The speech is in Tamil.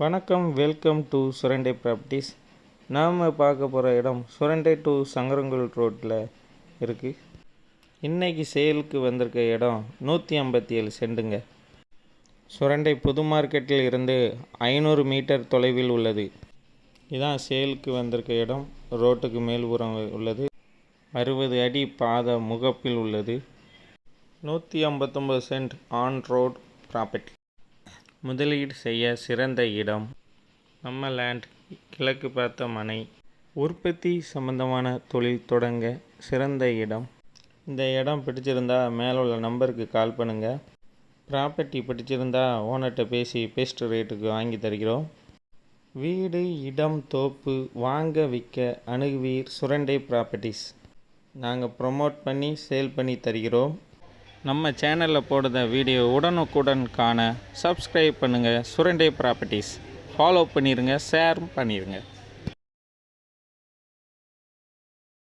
வணக்கம் வெல்கம் டு சுரண்டை ப்ராப்பர்ட்டிஸ் நாம் பார்க்க போகிற இடம் சுரண்டை டு சங்கரங்குல் ரோட்டில் இருக்குது இன்றைக்கி சேலுக்கு வந்திருக்க இடம் நூற்றி ஐம்பத்தி ஏழு செண்டுங்க. சுரண்டை புது மார்க்கெட்டில் இருந்து ஐநூறு மீட்டர் தொலைவில் உள்ளது. இதான் சேலுக்கு வந்திருக்க இடம். ரோட்டுக்கு மேல்புறம் உள்ளது. அறுபது அடி பாத முகப்பில் உள்ளது. நூற்றி ஐம்பத்தொம்பது சென்ட் ஆன் ரோட் ப்ராப்பர்ட்டி முதலீடு செய்ய சிறந்த இடம். நம்ம லேண்ட் கிழக்கு பார்த்த மனை. உற்பத்தி சம்பந்தமான தொழில் தொடங்க சிறந்த இடம். இந்த இடம் பிடிச்சிருந்தா மேலே உள்ள நம்பருக்கு கால் பண்ணுங்கள் ப்ராப்பர்ட்டி பிடிச்சிருந்தா ஓனர்கிட்ட பேசி பெஸ்ட் ரேட்டுக்கு வாங்கி தருகிறோம். வீடு இடம் தோப்பு வாங்க விற்க அணுகுவீர் சுரண்டை ப்ராப்பர்ட்டிஸ் நாங்கள் ப்ரொமோட் பண்ணி சேல் பண்ணி தருகிறோம். நம்ம சேனலில் போடுற வீடியோ உடனுக்குடன் காண சப்ஸ்கிரைப் பண்ணுங்கள் சுரண்டை ப்ராப்பர்ட்டிஸ் ஃபாலோ பண்ணிடுங்க ஷேர் பண்ணிடுங்க